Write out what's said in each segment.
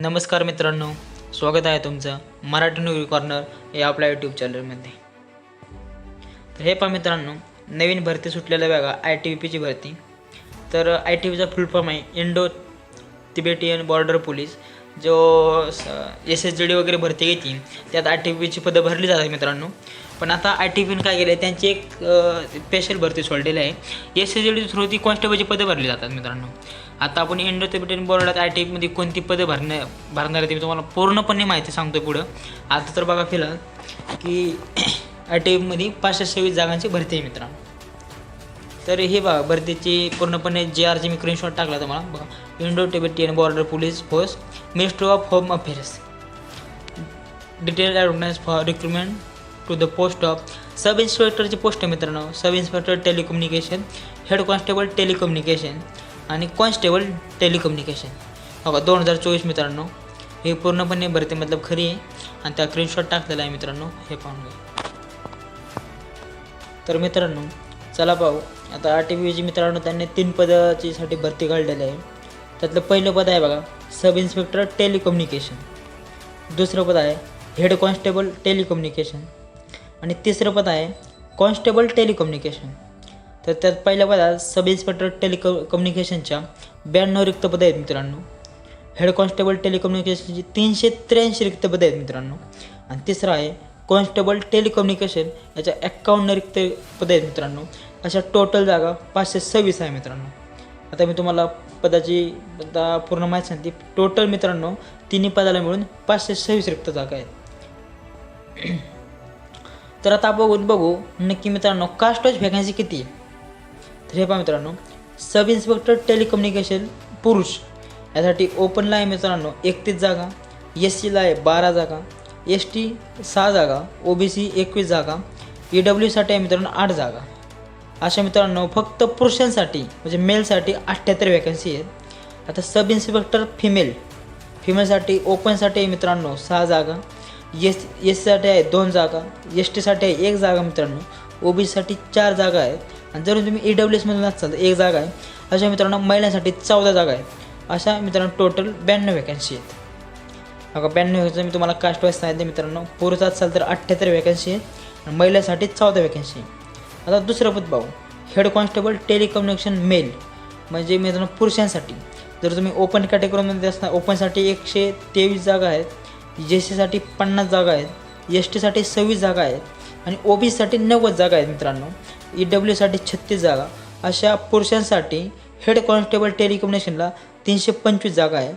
नमस्कार मित्रांनो स्वागत आहे तुमचं मराठी न्यूज कॉर्नर या आपल्या यूट्यूब चॅनलमध्ये. तर हे पहा मित्रांनो नवीन भरती सुटलेल्या बघा आय टी व्ही पीची भरती. तर आय टी व्हीचा फुल फॉर्म आहे इंडो तिबेटियन बॉर्डर पोलीस जो एस एस जी डी वगैरे भरती घेतील त्यात आय टी व्हीची पीची पदं भरली जातात मित्रांनो. पण आता आय टी व्हीने काय केलं आहे त्यांची एक स्पेशल भरती सोडलेली आहे. S S G D through ती कॉन्स्टेबलची पदं भरली जातात मित्रांनो. आता आपण इंडो बोर्डात आय टी मध्ये कोणती पदं भरणे भरणार आहे ते मी तुम्हाला पूर्णपणे माहिती सांगतो पुढं. आता तर बघा फिलहाल की आय टी मध्ये पाचशे सव्वीस जागांची भरती आहे मित्रांनो. तर हे बघा भरतीची पूर्णपणे जे आरची मी स्क्रीनशॉट टाकला तुम्हाला. बघा Indo Tibetan border police force ministry of home affairs detail advertise for recruitment to the post of sub इन्स्पेक्टरची post आहे मित्रांनो. Sub inspector telecommunication head constable telecommunication आणि कॉन्स्टेबल टेलिकम्युनिकेशन हो का दोन हजार चोवीस मित्रांनो हे पूर्णपणे भरती मतलब खरी आहे. आणि त्या स्क्रीनशॉट टाकलेला आहे मित्रांनो हे पाहून घ्या. तर मित्रांनो चला पाहू. आता आर टी व्हीची मित्रांनो त्यांनी तीन पदाचीसाठी भरती काढलेली आहे. त्यातलं पहिलं पद आहे बघा सब इन्स्पेक्टर टेलिकम्युनिकेशन दुसरं पद आहे हेड कॉन्स्टेबल टेलिकम्युनिकेशन आणि तिसरं पद आहे कॉन्स्टेबल टेलिकम्युनिकेशन तर त्यात पहिल्या पदात सब इन्स्पेक्टर टेलिक कम्युनिकेशनच्या ब्याण्णव रिक्त पदं आहेत मित्रांनो. हेड कॉन्स्टेबल टेलिकम्युनिकेशनची तीनशे त्र्याऐंशी रिक्त पदं आहेत मित्रांनो. आणि तिसरं आहे कॉन्स्टेबल टेलिकम्युनिकेशन याच्या एक्कावन्न रिक्त पदं आहेत मित्रांनो. अशा टोटल जागा पाचशे सव्वीस आहे मित्रांनो. आता मी तुम्हाला पदाची आता पूर्ण माहिती सांगते. टोटल मित्रांनो तिन्ही पदाला मिळून पाचशे सव्वीस रिक्त जागा आहेत. तर आता बघून बघू नक्की मित्रांनो कास्टॉच ऑफ व्हॅकन्सी किती आहे? तर हे पहा मित्रांनो सब इन्स्पेक्टर टेलिकम्युनिकेशन पुरुष. यासाठी ओपनला आहे मित्रांनो एकतीस जागा. एस सीला आहे बारा जागा. एस टी सहा जागा. ओ बी सी एकवीस जागा. ई डब्ल्यूसाठी आहे मित्रांनो आठ जागा. अशा मित्रांनो फक्त पुरुषांसाठी म्हणजे मेलसाठी अठ्ठ्याहत्तर वॅकन्सी आहेत. आता सब इन्स्पेक्टर फिमेल फिमेलसाठी ओपनसाठी आहे मित्रांनो सहा जागा. एस एस सीसाठी आहे दोन जागा. एस टीसाठी आहे एक जागा मित्रांनो. ओ बी सीसाठी चार जागा आहेत. आणि जर तुम्ही ई डब्ल्यू एसमधून असाल तर एक जागा आहे. अशा मित्रांनो महिलांसाठी चौदा जागा आहेत. अशा मित्रांनो टोटल ब्याण्णव वॅकन्सी आहेत. बघा ब्याण्णव वॅकन्सी मी तुम्हाला कास्ट वाईज सांगितले मित्रांनो. पुरुष असाल तर अठ्ठ्याहत्तर वॅकन्सी आहेत आणि महिलांसाठी चौदा वॅकन्सी आहे. आता दुसरं पद पाहू. हेड कॉन्स्टेबल टेलिकम्युनिकेशन मेल म्हणजे मित्रांनो पुरुषांसाठी. जर तुम्ही ओपन कॅटेगरीमध्ये असणार ओपनसाठी एकशे तेवीस जागा आहेत. एस सीसाठी पन्नास जागा आहेत. एस टीसाठी सव्वीस जागा आहेत. आणि ओ बी सीसाठी नव्वद जागा आहेत मित्रांनो. ई डब्ल्यूसाठी छत्तीस जागा अशा पुरुषांसाठी हेड कॉन्स्टेबल टेलिकम्युनिकेशनला तीनशे पंचवीस जागा आहे.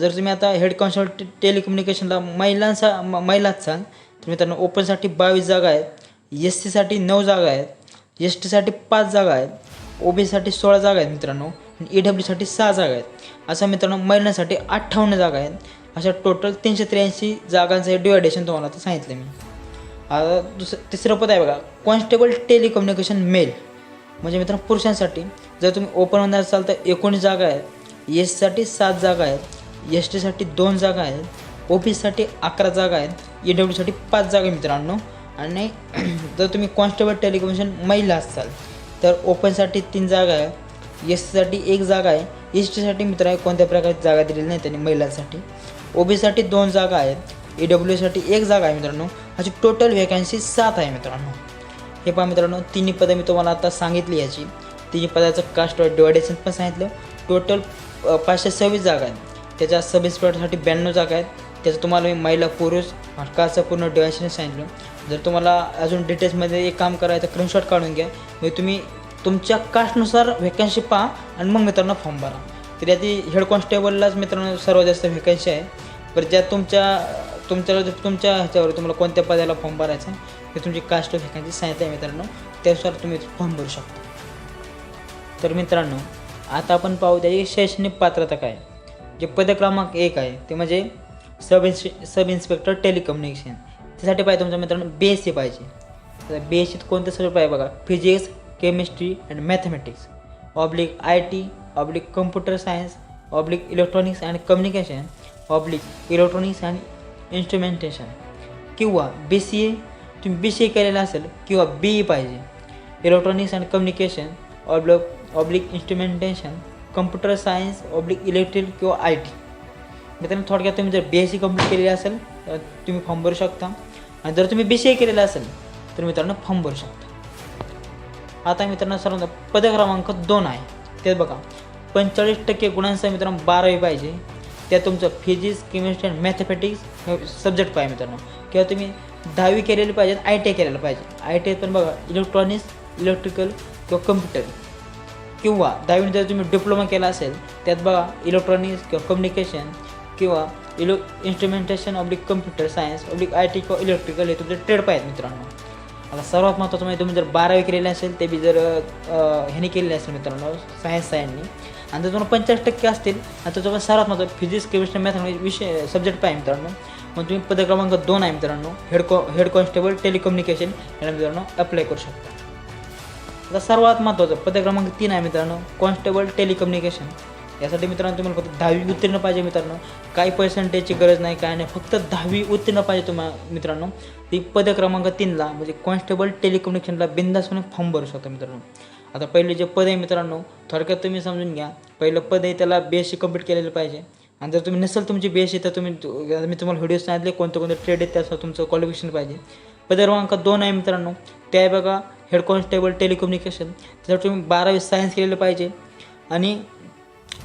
जर तुम्ही आता हेड कॉन्स्टेबल टेलिकम्युनिकेशनला महिलांसा महिलाच सांग तर मित्रांनो ओपनसाठी बावीस जागा आहेत एस सीसाठी नऊ जागा आहेत एस टीसाठी पाच जागा आहेत ओ बी सीसाठी सोळा जागा आहेत मित्रांनो आणि ई डब्ल्यूसाठी सहा जागा आहेत. असं मित्रांनो महिलांसाठी अठ्ठावन्न जागा आहेत. अशा टोटल तीनशे त्र्याऐंशी जागांचं हे डिवायडेशन तुम्हाला आता सांगितलं मी. आता दुसरं तिसरं पद आहे बघा. कॉन्स्टेबल टेलिकम्युनिकेशन मेल म्हणजे मित्रांनो पुरुषांसाठी. जर तुम्ही ओपन होणार असाल तर एकोणीस जागा आहेत. एससाठी सात जागा आहेत. एस टीसाठी दोन जागा आहेत. ओ पीसाठी अकरा जागा आहेत. ई डब्ल्यूसाठी पाच जागा आहे मित्रांनो. आणि जर तुम्ही कॉन्स्टेबल टेलिकम्युनिकेशन महिला असाल तर ओपनसाठी तीन जागा आहे एस सीसाठी एक जागा आहे. एस टीसाठी मित्रांनो कोणत्या प्रकारची जागा दिलेली नाही त्यांनी महिलांसाठी. ओ बीसाठी दोन जागा आहेत. ई डब्ल्यूसाठी एक जागा आहे मित्रांनो. अशी टोटल व्हॅकन्सी सात आहे मित्रांनो. हे पहा मित्रांनो तिन्ही पदं मी तुम्हाला आता सांगितली याची. तिन्ही पदाचं कास्ट डिवायडेशन पण सांगितलं. टोटल पाचशे सव्वीस जागा आहेत. त्याच्या सब इन्स्पेक्टरसाठी ब्याण्णव जागा आहेत. त्याचं तुम्हाला मी महिला पुरुष हक्काचं पूर्ण डिवायडेशन सांगितलं. जर तुम्हाला अजून डिटेल्समध्ये एक काम करायचं स्क्रीनशॉट काढून घ्या. म्हणजे तुम्ही तुमच्या कास्टनुसार व्हॅकन्सी पहा आणि मग मित्रांनो फॉर्म भरा. तर याची हेड कॉन्स्टेबललाच मित्रांनो सर्वात जास्त व्हॅकन्सी आहे. बरं ज्या तुमच्या तुमच्या तुमच्या ह्याच्यावर तुम्हाला कोणत्या पदाला फॉर्म भरायचा आहे ते तुमची कास्ट व्हॅकन्सी सांगितलं आहे मित्रांनो त्यानुसार तुम्ही फॉर्म भरू शकता. तर मित्रांनो आता आपण पाहू त्याची शैक्षणिक पात्रता काय जे पद क्रमांक एक आहे ते म्हणजे सब इन्स्पे सब इन्स्पेक्टर टेलिकम्युनिकेशन त्यासाठी पाहिजे तुमच्या मित्रांनो बी एस सी पाहिजे. तर बी एस सीत कोणते सब्जेक्ट पाहिजे बघा? Physics chemistry and mathematics oblique I T oblique computer science oblique electronics and communication oblique electronics and instrumentation किंवा बी सी ए तुम्ही बी सी ए केलेलं असेल किंवा बी ई पाहिजे. Electronics and communication oblique oblique instrumentation computer science oblique electric किंवा I T मित्रांनो थोडक्यात तुम्ही जर बी एस सी कंप्लीट केलेली असेल तर तुम्ही फॉर्म भरू शकता. आणि जर तुम्ही बी सी ए केलेलं असेल तर मित्रांनो फॉर्म भरू शकता. आता मित्रांनो सर्वांचा पद क्रमांक दोन आहे. ते बघा पंचेचाळीस टक्के गुणांसह मित्रांनो बारावी पाहिजे. त्यात तुमचं फिजिक्स केमिस्ट्री आणि मॅथमॅटिक्स सब्जेक्ट पाहिजे मित्रांनो. किंवा तुम्ही दहावी केलेली पाहिजे आय टी आय केलेलं पाहिजे. आय टी आय पण बघा इलेक्ट्रॉनिक्स इलेक्ट्रिकल किंवा कम्प्युटर किंवा दहावीने जर तुम्ही डिप्लोमा केला असेल त्यात बघा इलेक्ट्रॉनिक्स किंवा कम्युनिकेशन किंवा इलो instrumentation oblique computer science oblique I T किंवा इलेक्ट्रिकल हे तुमचे ट्रेड पाहिजेत मित्रांनो. आता सर्वात महत्त्वाचं म्हणजे तुम्ही जर बारावी केलेले असेल ते बी जर ह्याने केलेले असेल मित्रांनो सायन्स सायननी आणि जर तुम्हाला पंचाळीस टक्के असतील. आणि त्याच्यावर सर्वात महत्त्वाचं फिजिक्स केमिस्ट्री मॅथमॅटिक्स विषय सब्जेक्ट पाहिजे मित्रांनो. मग तुम्ही पद क्रमांक दोन आहे मित्रांनो. हेड कॉ हेड कॉन्स्टेबल टेलिकम्युनिकेशन याला मित्रांनो अप्लाय करू शकता. आता सर्वात महत्त्वाचं पद क्रमांक तीन आहे मित्रांनो. कॉन्स्टेबल टेलिकम्युनिकेशन यासाठी मित्रांनो तुम्हाला फक्त दहावी उत्तीर्ण पाहिजे मित्रांनो. काही पर्सेंटेजची गरज नाही काय नाही. फक्त दहावी उत्तीर्ण पाहिजे तुम्हाला मित्रांनो. ती पद क्रमांक तीनला म्हणजे कॉन्स्टेबल टेलिकम्युनिकेशनला बिंदासपणे फॉर्म भरू शकता मित्रांनो. आता पहिले जे पद आहे मित्रांनो थोडक्यात तुम्ही समजून घ्या. पहिलं पद आहे त्याला बी एस सी कंप्लीट केलेलं पाहिजे. आणि जर तुम्ही नसेल तुमची बी एस सी तर तुम्ही मी तुम्हाला व्हिडिओ सांगितले कोणते कोणते ट्रेड आहेत त्याचं तुमचं क्वालिफिकेशन पाहिजे. पद दोन आहे मित्रांनो ते आहे बघा हेड कॉन्स्टेबल टेलिकम्युनिकेशन त्याच्यावर तुम्ही बारावी सायन्स केलेलं पाहिजे. आणि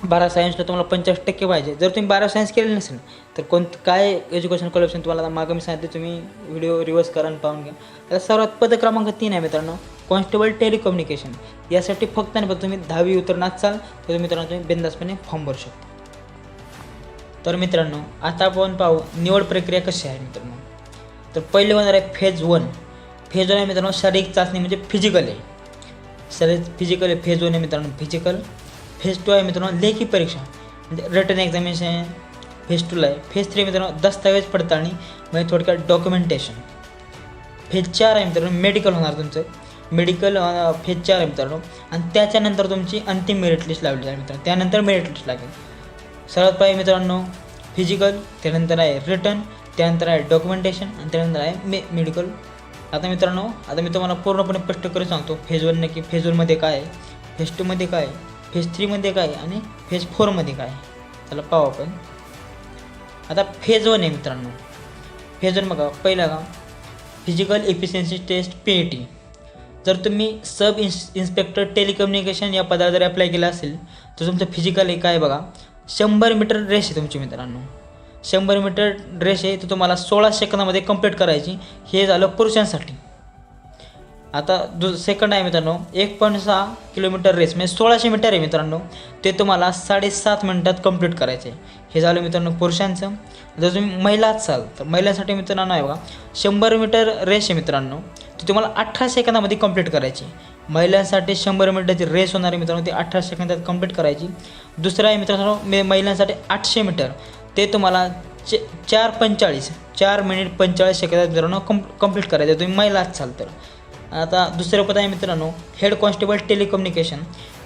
बारा सायन्सला तुम्हाला पंचाळीस टक्के पाहिजे. जर तुम्ही बारा सायन्स केलेलं नसेल तर कोण काय एज्युकेशन क्वालिफिकेशन तुम्हाला मागं मी सांगितले तुम्ही व्हिडिओ रिवर्स करा आणि पाहून घ्या. आता सर्वात पद क्रमांक तीन आहे मित्रांनो कॉन्स्टेबल टेलिकम्युनिकेशन. यासाठी फक्त आणि फक्त तुम्ही दहावी उतरून असाल तर तुम्ही मित्रांनो तुम्ही बिंदासपणे फॉर्म भरू शकता. तर मित्रांनो आता आपण पाहू निवड प्रक्रिया कशी आहे मित्रांनो. तर पहिले होणार आहे फेज वन फेज वन आहे मित्रांनो शारीरिक चाचणी म्हणजे फिजिकल आहे. शारीरिक फिजिकल आहे फेज वन आहे मित्रांनो फिजिकल फेज टू आहे मित्रांनो लेखी परीक्षा म्हणजे रिटर्न एक्झामिनेशन फेज टूला आहे. फेज थ्री मित्रांनो दस्तावेज पडताळणी म्हणजे थोडक्यात डॉक्युमेंटेशन फेज चार आहे मित्रांनो मेडिकल होणार तुमचं. मेडिकल फेज चार आहे मित्रांनो. आणि त्याच्यानंतर तुमची अंतिम मेरिट लिस्ट लावली जाईल मित्रांनो. त्यानंतर मेरिट लिस्ट लागेल. सर्वात पहिले मित्रांनो फिजिकल त्यानंतर आहे रिटर्न त्यानंतर आहे डॉक्युमेंटेशन आणि त्यानंतर आहे मे मेडिकल आता मित्रांनो आता मी तुम्हाला पूर्णपणे स्पष्ट करून सांगतो फेज वन नक्की फेज वनमध्ये काय आहे? फेज टूमध्ये काय आहे? फेज थ्रीमध्ये काय आहे? आणि फेज फोरमध्ये काय आहे? चला पाहू आपण. आता फेज वन आहे मित्रांनो. फेज वन बघा पहिला का physical efficiency test P A T जर तुम्ही सब इन्स इन्स्पेक्टर टेलिकम्युनिकेशन या पदावर जर अप्लाय केलं असेल तर तुमचं फिजिकल आहे काय बघा? शंभर मीटर रेस आहे तुमची मित्रांनो. शंभर मीटर रेस आहे तर तुम्हाला सोळा सेकंदामध्ये कंप्लीट करायची. हे झालं पुरुषांसाठी. आता दु सेकंड आहे मित्रांनो. एक पॉईंट सहा किलोमीटर रेस म्हणजे सोळाशे मीटर आहे मित्रांनो. ते तुम्हाला साडेसात मिनटात कंप्लीट करायचे हे झालं मित्रांनो पुरुषांचं. जर तुम्ही महिला असाल तर महिलांसाठी मित्रांनो आहे बघा शंभर मीटर रेस आहे मित्रांनो. ती तुम्हाला अठरा सेकंदामध्ये कंप्लीट करायची महिलांसाठी शंभर मीटरची रेस होणार आहे मित्रांनो ती अठरा सेकंदात कंप्लीट करायची दुसरं आहे मित्रांनो मे महिलांसाठी आठशे मीटर ते तुम्हाला चे चार पंचाळीस चार मिनिट पंचेचाळीस सेकंदात मित्रांनो कम कंप्लीट करायचं तुम्ही महिला असाल तर. आता दुसरं पद आहे मित्रांनो हेड कॉन्स्टेबल टेलिकम्युनिकेशन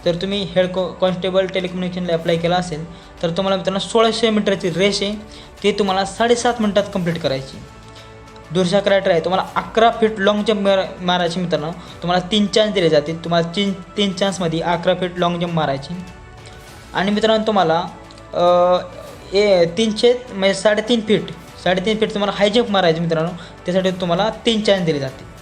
जर तुम्ही हेड कॉ कॉन्स्टेबल टेलिकम्युनिकेशनला अप्लाय केला असेल तर तुम्हाला मित्रांनो सोळाशे मीटरची रेस आहे ती तुम्हाला साडेसात मिनटात कंप्लीट करायची. दुसरा क्रायटर आहे तुम्हाला अकरा फीट लॉंग जम्प मार मारायची मित्रांनो. तुम्हाला तीन चान्स दिले जातील तुम्हाला तीन तीन चान्समध्ये अकरा फीट लॉंग जम्प मारायची. आणि मित्रांनो तुम्हाला ए तीनशे म्हणजे साडेतीन फीट साडेतीन फीट तुम्हाला हाय जंप मारायचे मित्रांनो त्यासाठी तुम्हाला तीन चान्स दिले जातील.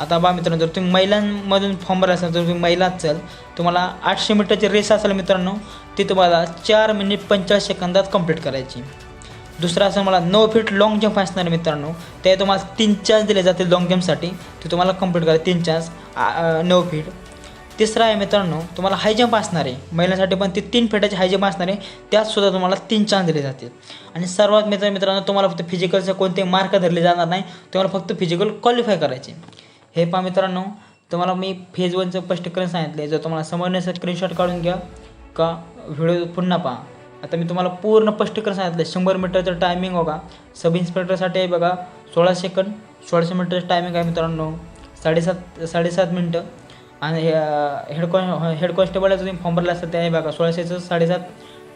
आता बा मित्रांनो जर तुम्ही महिलांमधून फॉर्म भरला असाल तर तुम्ही महिला असाल तुम्हाला आठशे मीटरची रेस असेल मित्रांनो ती तुम्हाला चार मिनिट पंचाळीस सेकंदात कंप्लीट करायची. दुसरं असं मला नऊ फीट लॉंग जंप असणार आहे मित्रांनो ते तुम्हाला तीन चान्स दिले जातील लॉंग जंपसाठी ते तुम्हाला कंप्लीट करा तीन चान्स नऊ फीट तिसरा आहे मित्रांनो तुम्हाला हाय जंप असणार आहे. महिलांसाठी पण ते तीन फीटाचे हाय जंप असणार आहे त्यातसुद्धा तुम्हाला तीन चान्स दिले जातील. आणि सर्वात मित्र मित्रांनो तुम्हाला फक्त फिजिकलचे कोणते मार्क धरले जाणार नाही तुम्हाला फक्त फिजिकल क्वालिफाय करायचे. हे पहा मित्रांनो तुम्हाला मी फेज वनचं स्पष्टीकरण सांगितलं आहे जर तुम्हाला समजण्याचा स्क्रीनशॉट काढून घ्या का व्हिडिओ पुन्हा पहा. आता मी तुम्हाला पूर्ण स्पष्टीकरण सांगितलं शंभर मीटरचं टायमिंग बघा. सब इन्स्पेक्टरसाठी आहे बघा सोळा सेकंड सोळाशे मीटरचं टायमिंग आहे मित्रांनो. साडेसात साडेसात मिनटं. आणि हे हेड कॉन हेड कॉन्स्टेबलला तुम्ही फॉर्म भरला असेल ते आहे बघा सोळाशेचं साडेसात.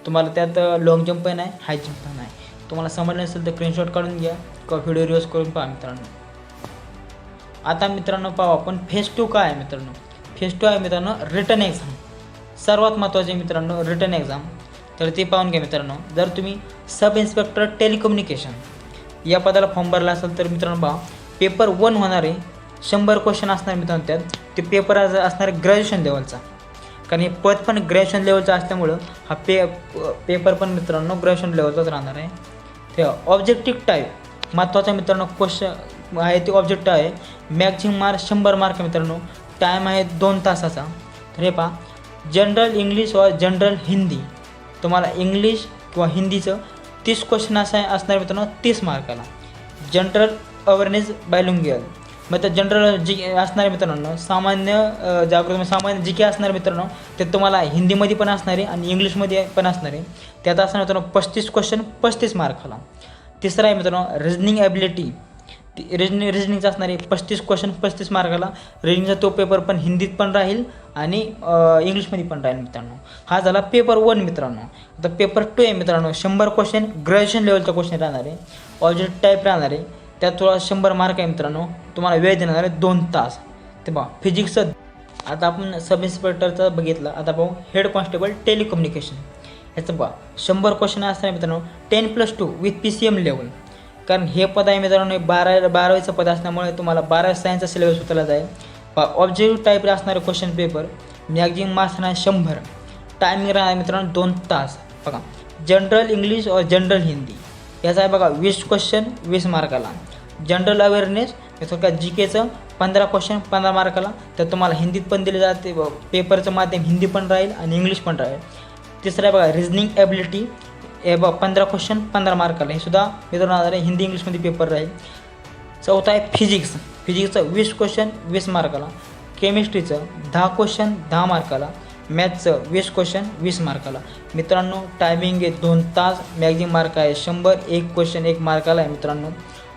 तुम्हाला त्यात लॉंग जंप पण आहे हाय जंप पण आहे. तुम्हाला समजलं नसेल तर स्क्रीनशॉट काढून घ्या किंवा व्हिडिओ रिव्ह्यूज करून पहा मित्रांनो. आता मित्रांनो पाहू आपण फेज टू काय आहे मित्रांनो? फेज टू आहे मित्रांनो रिटर्न एक्झाम सर्वात महत्त्वाचे मित्रांनो रिटर्न एक्झाम तर ते पाहून घ्या मित्रांनो. जर तुम्ही सब इन्स्पेक्टर टेलिकम्युनिकेशन या पदाला फॉर्म भरला असेल तर मित्रांनो पहा पेपर वन होणारे शंभर क्वेश्चन असणार मित्रांनो त्यात. ते पेपर आज असणार ग्रॅज्युएशन लेवलचा कारण हे पद पण ग्रॅज्युएशन लेवलचं असल्यामुळं हा पे पेपर पण मित्रांनो ग्रॅज्युएशन लेवलचाच राहणार आहे. ते ऑब्जेक्टिव्ह टाईप महत्त्वाचा मित्रांनो क्वेश्चन आहे ते ऑब्जेक्ट आहे. मॅक्झिम मार्क शंभर मार्क मित्रांनो. टाईम आहे दोन तासाचा. तर हे पहा. जनरल इंग्लिश व जनरल हिंदी तुम्हाला इंग्लिश किंवा हिंदीचं तीस क्वेश्चन असं असणार मित्रांनो तीस मार्काला जनरल अवेअरनेस बायलुंगियल मग त्या जनरल जी असणारे मित्रांनो सामान्य जागृत म्हणजे सामान्य जी के असणारे मित्रांनो ते तुम्हाला हिंदीमध्ये पण असणार आहे आणि इंग्लिशमध्ये पण असणार आहे. त्यात असणार मित्रांनो पस्तीस क्वेश्चन पस्तीस मार्काला तिसरा आहे मित्रांनो रिजनिंग ॲबिलिटी रिजनिंग रिजनिंगचा असणार आहे. पस्तीस क्वेश्चन पस्तीस मार्काला रिजनिंगचा तो पेपर पण हिंदीत पण राहील आणि इंग्लिशमध्ये पण राहील मित्रांनो. हा झाला पेपर वन मित्रांनो. आता पेपर टू आहे मित्रांनो. शंभर क्वेश्चन ग्रॅज्युएशन लेवलचा क्वेश्चन राहणार आहे. ऑब्जेक्ट टाईप राहणार आहे. त्यात तुला शंभर मार्क आहे मित्रांनो. तुम्हाला वेळ देणार आहे दोन तास. ते पहा फिजिक्सचं आता आपण सब इन्स्पेक्टरचं बघितलं. आता पाहू हेड कॉन्स्टेबल टेलिकम्युनिकेशन ह्याचं बा शंभर क्वेश्चन असणार मित्रांनो. Ten plus two with P C M level कारण हे पद आहे मित्रांनो बारा बारावीचं पद असल्यामुळे तुम्हाला बारावी सायन्सचा सिलेबस उतरला जाईल. ऑब्जेक्टिव्ह टाईप असणारे क्वेश्चन पेपर मॅक्झिमम मार्क्स राहणार शंभर. टायमिंग राहणार मित्रांनो दोन तास. बघा जनरल इंग्लिश और जनरल हिंदी याचा आहे बघा वीस क्वेश्चन वीस मार्काला. जनरल अवेअरनेस थोडक्यात जी केचं पंधरा क्वेश्चन पंधरा मार्काला. तर तुम्हाला हिंदीत पण दिले जाते पेपरचं माध्यम हिंदी पण राहील आणि इंग्लिश पण राहील. तिसरं आहे बघा रिजनिंग ॲबिलिटी हे बघा पंधरा क्वेश्चन पंधरा मार्काला हे सुद्धा मित्रांनो आहे हिंदी इंग्लिशमध्ये पेपर राहील. चौथा आहे फिजिक्स फिजिक्सचं वीस क्वेश्चन वीस मार्काला केमिस्ट्रीचं दहा क्वेश्चन दहा मार्काला मॅथ्सचं वीस क्वेश्चन वीस मार्काला मित्रांनो टायमिंग आहे दोन तास. मॅक्झिमम मार्क आहे शंभर. एक क्वेश्चन एक मार्काला आहे मित्रांनो.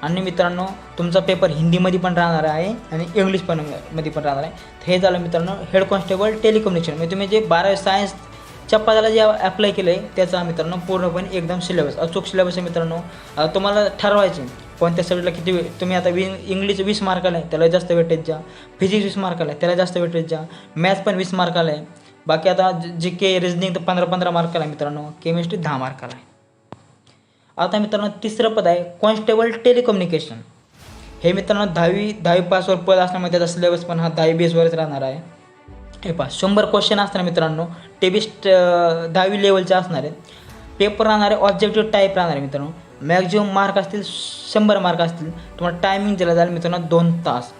आणि मित्रांनो तुमचा पेपर हिंदीमध्ये पण राहणार आहे आणि इंग्लिश पण मध्ये पण राहणार आहे. हे झालं मित्रांनो हेड कॉन्स्टेबल टेलिकम्युनिकेशन म्हणजे तुम्ही जे बारावी च्या पदाला जे अप्लाय केलं आहे त्याचा मित्रांनो पूर्णपणे एकदम सिलेबस अचूक सिलेबस आहे मित्रांनो. तुम्हाला ठरवायचे कोणत्या सब्जेक्टला किती तुम्ही आता वी इंग्लिश वीस मार्काला आहे त्याला जास्त वेटेज द्या फिजिक्स वीस मार्काला आहे त्याला जास्त वेटेज द्या मॅथ्स पण वीस मार्काला आहे बाकी आता जे के रिजनिंग तर पंधरा पंधरा मार्काला आहे मित्रांनो. केमिस्ट्री दहा मार्काला आहे आता मित्रांनो तिसरं पद आहे कॉन्स्टेबल टेलिकम्युनिकेशन हे मित्रांनो दहावी दहावी पासवर पद असल्यामुळे त्याचा सिलेबस पण हा दहावी बेसवरच राहणार आहे. हे पहा शंभर क्वेश्चन असणार मित्रांनो. टेबिस्ट दहावी लेवलचे असणार आहेत. पेपर राहणार आहे ऑब्जेक्टिव्ह टाईप राहणार आहे मित्रांनो. मॅक्झिमम मार्क असतील शंभर मार्क असतील. तुम्हाला टायमिंग दिला जाईल मित्रांनो दोन तास.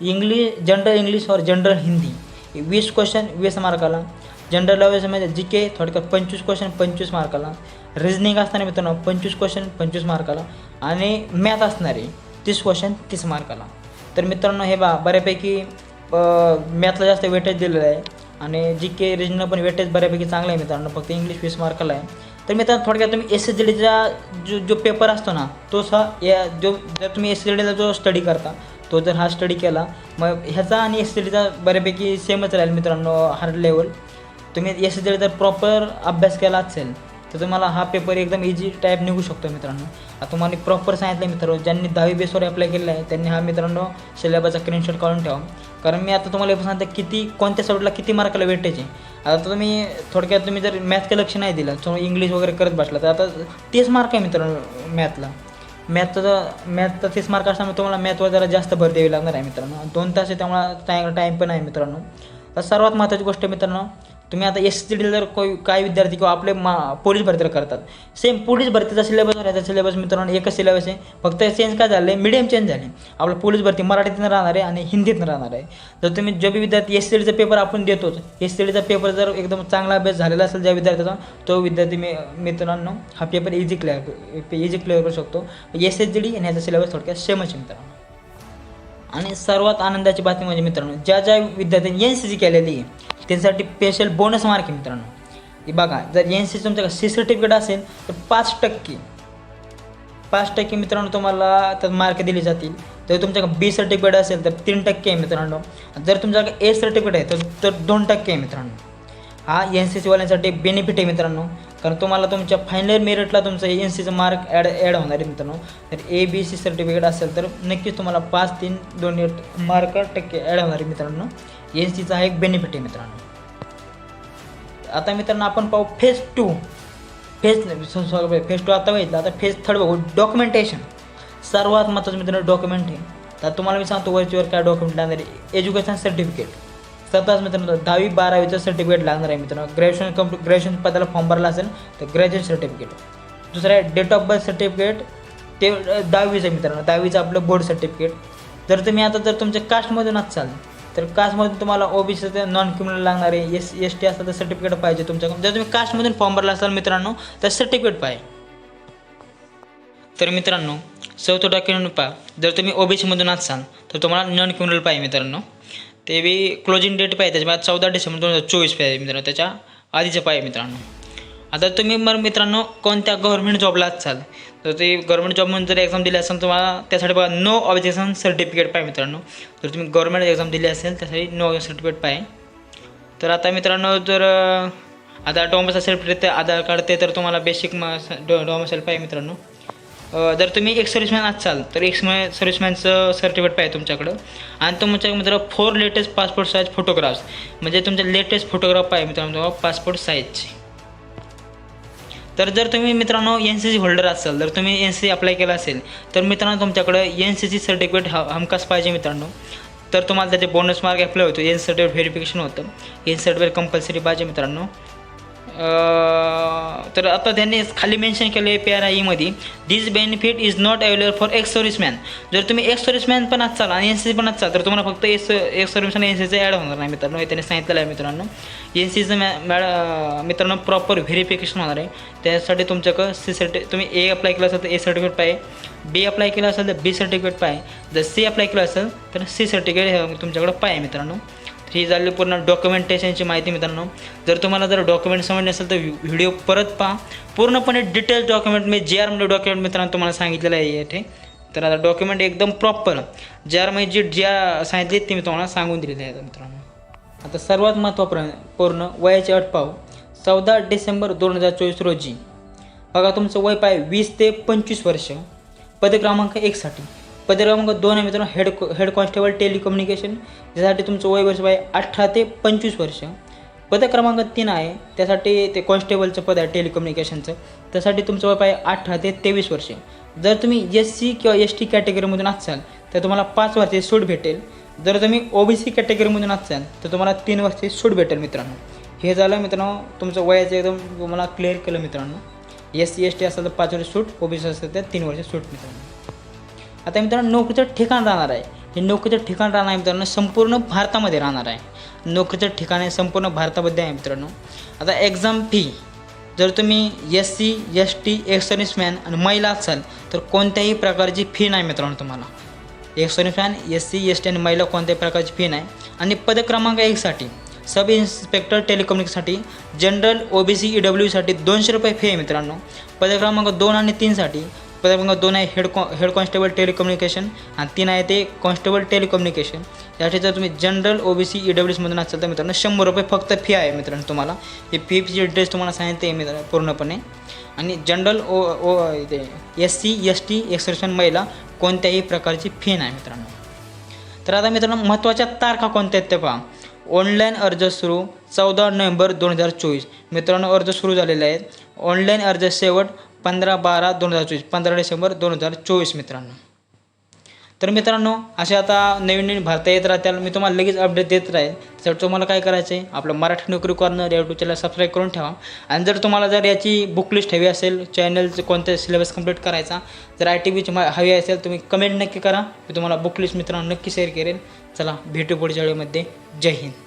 इंग्लिश जनरल इंग्लिश और जनरल हिंदी वीस क्वेश्चन वीस मार्काला जनरल लँग्वेजमध्ये जी के थोडक्यात पंचवीस क्वेश्चन पंचवीस मार्काला रिजनिंग असणार मित्रांनो पंचवीस क्वेश्चन पंचवीस मार्काला आणि मॅथ असणारे तीस क्वेश्चन तीस मार्काला तर मित्रांनो हे बा बऱ्यापैकी मॅथला जास्त वेटेज दिलेलं आहे. आणि जी के रिजनल पण वेटेज बऱ्यापैकी चांगलं आहे मित्रांनो. फक्त इंग्लिश वीस मार्काला आहे. तर मित्रांनो थोडक्यात तुम्ही एस एस जी डीचा जो जो पेपर असतो ना तो सा या जो जर तुम्ही एस एस डीचा जो स्टडी करता तो जर हा स्टडी केला मग ह्याचा आणि एस एस डीचा बऱ्यापैकी सेमच राहील मित्रांनो हार्ड लेवल तुम्ही एस एस डी जर प्रॉपर अभ्यास केला असेल तर तुम्हाला हा पेपर एकदम इझी टाईप निघू शकतो मित्रांनो. आता तुम्हाला प्रॉपर सांगितलं मित्रांनो ज्यांनी दहावी बेसवर अप्लाय केलेला आहे त्यांनी हा मित्रांनो सिलेबसचा स्क्रीनशॉट काढून ठेवा. कारण मी आता तुम्हाला हे सांगते किती कोणत्या सब्जेक्टला किती मार्काला वेटेज आहे आता तुम्ही थोडक्यात तुम्ही जर मॅथचं लक्ष नाही दिलं तर इंग्लिश वगैरे करत बसला तर आता तेच मार्क आहे मित्रांनो मॅथला मॅथचं मॅथचा तीस मार्क असल्यामुळे तुम्हाला मॅथवर जरा जास्त भर द्यावी लागणार आहे मित्रांनो. दोन तास आहे त्यामुळे चांगला टाईम पण आहे मित्रांनो. तर सर्वात महत्त्वाची गोष्ट मित्रांनो तुम्ही आता एस सी जर कोई काही विद्यार्थी किंवा आपले मा पोलीस भरतीला करतात. सेम पोलीस भरतीचा सिलेबस राहायचा सिलेबस मित्रांनो एकच सिलेबस आहे. फक्त चेंज काय झालं आहे मीडियम चेंज झाले. आपलं पोलीस भरती मराठीतून राहणार आहे आणि हिंदीतून राहणार आहे. जर तुम्ही जो बी विद्यार्थी एस सी डीचा पेपर आपण देतोच एस सी डीचा पेपर जर एकदम चांगला अभ्यास झालेला असेल ज्या विद्यार्थ्याचा तो विद्यार्थी मी मित्रांनो हा paper easy clear easy clear करू शकतो. एस एस जी डी आणि ह्याचा सिलेबस थोडक्यात सेमच आहे मित्रांनो. आणि सर्वात आनंदाची बातमी म्हणजे मित्रांनो ज्या ज्या विद्यार्थ्यांनी एन सी सी केलेली आहे त्यांच्यासाठी स्पेशल बोनस मार्क आहे मित्रांनो. बघा जर एन सी तुमच्याकडे सी सर्टिफिकेट असेल तर पाच टक्के. पाच टक्के मित्रांनो तुम्हाला तर मार्क दिले जातील. जर तुमच्याकडे बी सर्टिफिकेट असेल तर तीन टक्के आहे मित्रांनो. जर तुमच्याकडे ए सर्टिफिकेट आहे तर तर दोन टक्के आहे मित्रांनो. हा एन सी सीवाल्यांसाठी बेनिफिट आहे मित्रांनो. कारण तुम्हाला तुमच्या फायनल मेरिटला तुमचं एन सीचं मार्क ॲड ॲड होणार आहे मित्रांनो. तर ए बी सी सर्टिफिकेट असेल तर नक्कीच तुम्हाला पाच तीन दोन मार्क टक्के ॲड होणार आहे मित्रांनो. एन सीचा एक बेनिफिट आहे मित्रांनो. आता मित्रांनो आपण पाहू phase two phase phase two आता बघितलं. आता फेज थर्ड बघू. डॉक्युमेंटेशन सर्वात महत्त्वाचं मित्रांनो डॉक्युमेंट आहे तर तुम्हाला मी सांगतो वरचीवर काय डॉक्युमेंट लागणार आहे? एज्युकेशन सर्टिफिकेट स्वतःच मित्रांनो दहावी बारावीचं सर्टिफिकेट लागणार आहे मित्रांनो. ग्रॅज्युएशन कंप्लीट ग्रॅज्युएशन पदाला फॉर्म भरला असेल तर ग्रॅज्युएशन सर्टिफिकेट दुसरं आहे डेट ऑफ बर्थ सर्टिफिकेट ते दहावीचं आहे मित्रांनो. दहावीचं आपलं बोर्ड सर्टिफिकेट जर तुम्ही आता जर तुमच्या कास्टमधून असाल तर कास्टमधून तुम्हाला ओबीसी नॉन क्रिमिनल लागणार आहे एस एस टी असतात तर सर्टिफिकेट पाहिजे तुमच्याकडून. जर तुम्ही कास्टमधून फॉर्म भरला असाल मित्रांनो तर सर्टिफिकेट पाहिजे तर मित्रांनो चौथं डॉक्युमेंट पहा. जर तुम्ही ओबीसीमधून असाल तर तुम्हाला नॉन क्रिमिनल पाहिजे मित्रांनो. ते बी क्लोजिंग डेट पाहिजे त्याच्या चौदा डिसेंबर दोन हजार चोवीस पाहिजे मित्रांनो त्याच्या आधीचं पाहिजे मित्रांनो. आता तुम्ही मग मित्रांनो कोणत्या गव्हर्नमेंट जॉबला असाल? तर ते गव्हर्नमेंट म्हणून जर एक्झाम दिली असेल तुम्हाला त्यासाठी बघा नो ऑब्जेक्शन सर्टिफिकेट पाहिजे मित्रांनो. जर तुम्ही गव्हर्नमेंट एक्झाम दिली असेल त्यासाठी नो सर्टिफिकेट पाहिजे. तर आता मित्रांनो जर आधार डॉमस असेल ते आधार कार्ड ते तर तुम्हाला बेसिक डॉमसेल पाहिजे मित्रांनो. जर तुम्ही एक सर्व्हिसमॅन असाल तर एक सर्व्हिसमॅनचं सर्टिफिकेट पाहिजे तुमच्याकडं. आणि म्हणजे तुमच्या मित्र four latest passport size photographs म्हणजे तुमचे लेटेस्ट फोटोग्राफ पाहिजे मित्रांनो पासपोर्ट साईजची तर जर तुम्ही मित्रांनो एन सी सी होल्डर असाल जर तुम्ही एन सी सी अप्लाय केला असेल तर मित्रांनो तुमच्याकडं एन सी सी सर्टिफिकेट हा हमखास पाहिजे मित्रांनो. तर तुम्हाला त्याचे बोनस मार्क अप्लाय होतो. एन सर्टिफिकेट व्हेरिफिकेशन होतं. एन सर्टिफिकेट कंपल्सरी पाहिजे मित्रांनो. तर आता त्यांनी खाली मेन्शन केलं आहे पी आर आयमध्ये this benefit is not available for ex serviceman जर तुम्ही एक्स सर्व्हिसमॅन पण असाल आणि एन सी सी पण असाल तर तुम्हाला फक्त S ex serviceman N C C add होणार नाही मित्रांनो. हे त्यांनी सांगितलेलं आहे मित्रांनो. एन सी सीचं मॅ मॅड मित्रांनो प्रॉपर व्हेरिफिकेशन होणार आहे. त्यासाठी तुमच्याकडं सी सर्टि तुम्ही ए अप्लाय केलं असेल तर ए सर्टिफिकेट पाहिजे बी अप्लाय केलं असेल तर बी सर्टिफिकेट पाहिजे जर सी अप्लाय केलं असेल तर सी सर्टिफिकेट हे तुमच्याकडं पाहिजे मित्रांनो. ही झाली पूर्ण डॉक्युमेंटेशनची माहिती मित्रांनो. जर तुम्हाला जर डॉक्युमेंट समजले असेल तर व्हिडिओ परत पहा. पूर्णपणे डिटेल्स डॉक्युमेंट मी जे आरमध्ये डॉक्युमेंट मित्रांनो तुम्हाला सांगितलेलं आहे येथे तर आता डॉक्युमेंट एकदम प्रॉपर जे आर जी ज्या सांगितली ते मी तुम्हाला सांगून दिलेले आहे मित्रांनो. आता सर्वात महत्त्वपूर्ण पूर्ण वयाची अट पाहू. चौदा डिसेंबर दोन हजार चोवीस रोजी. बघा तुमचं वय पाय वीस ते पंचवीस वर्ष. पद क्रमांक एकसाठी पद क्रमांक दोन आहे मित्रांनो. हेड हेड कॉन्स्टेबल टेलिकम्युनिकेशन ज्यासाठी तुमचं वय वर्ष पाय अठरा ते पंचवीस वर्ष. पद क्रमांक तीन आहे. त्यासाठी ते कॉन्स्टेबलचं पद आहे टेलिकम्युनिकेशनचं त्यासाठी तुमचं वय पाय अठरा ते तेवीस वर्ष. जर तुम्ही एस सी किंवा एस टी कॅटेगरीमधून असाल तर तुम्हाला पाच वर्षे सूट भेटेल. जर तुम्ही ओ बी सी कॅटेगरीमधून असाल तर तुम्हाला तीन वर्षे सूट भेटेल मित्रांनो. हे झालं मित्रांनो तुमचं वयाचं एकदम तुम्हाला क्लिअर केलं मित्रांनो. एस सी एस टी असेल तर पाच वर्ष सूट ओ बी सी असेल तर तीन वर्ष सूट मित्रांनो. आता मित्रांनो नोकरीचं ठिकाण राहणार आहे. हे नोकरीचं ठिकाण राहणार आहे मित्रांनो संपूर्ण भारतामध्ये राहणार आहे. नोकरीचं ठिकाण आहे संपूर्ण भारतामध्ये आहे मित्रांनो. आता एक्झाम फी जर तुम्ही S C S T ex serviceman आणि महिला असाल तर कोणत्याही प्रकारची फी नाही मित्रांनो तुम्हाला. एक serviceman S C S T आणि महिला कोणत्याही प्रकारची फी नाही. आणि पद क्रमांक एकसाठी sub inspector टेलिकम्युनिकेशनसाठी general O B C E डब्ल्यूसाठी दोनशे रुपये फी आहे मित्रांनो. पद क्रमांक दोन आणि तीनसाठी पद क्रमांक दोन आहे हेड कॉ हेड कॉन्स्टेबल टेलिकम्युनिकेशन आणि तीन आहे ते कॉन्स्टेबल टेलिकम्युनिकेशन यासाठी जर तुम्ही general O B C E डब्ल्यूसमधून असाल तर मित्रांनो शंभर रुपये फक्त फी आहे मित्रांनो तुम्हाला. ही फीची ड्रेस तुम्हाला सांगितले आहे मित्रांनो पूर्णपणे. आणि जनरल ओ ओ ते एस सी एस टी एक्सर्शन महिला कोणत्याही प्रकारची फी नाही मित्रांनो. तर आता मित्रांनो महत्त्वाच्या तारखा कोणत्या आहेत ते पहा. ऑनलाईन अर्ज सुरू चौदा नोव्हेंबर दोन हजार चोवीस. मित्रांनो अर्ज सुरू झालेले आहेत. ऑनलाईन अर्ज शेवट पंधरा बारा दोन हजार चोवीस पंधरा डिसेंबर दोन हजार चोवीस मित्रांनो. तर मित्रांनो असे आता नवीन नवीन भारता येत राहत्याला मी तुम्हाला लगेच अपडेट देत राहील. त्यासाठी तुम्हाला काय करायचं आहे आपलं मराठी नोकरी कॉर्नर या यूट्यूब चॅनल सबस्क्राईब करून ठेवा. आणि जर तुम्हाला जर याची बुक लिस्ट हवी असेल चॅनलचं कोणतं सिलेबस कंप्लीट करायचा जर आय टी बीची हवी असेल तुम्ही कमेंट नक्की करा. मी तुम्हाला बुक लिस्ट मित्रांनो नक्की शेअर करेल. चला भेटू पुढच्या वेळेमध्ये जय हिंद.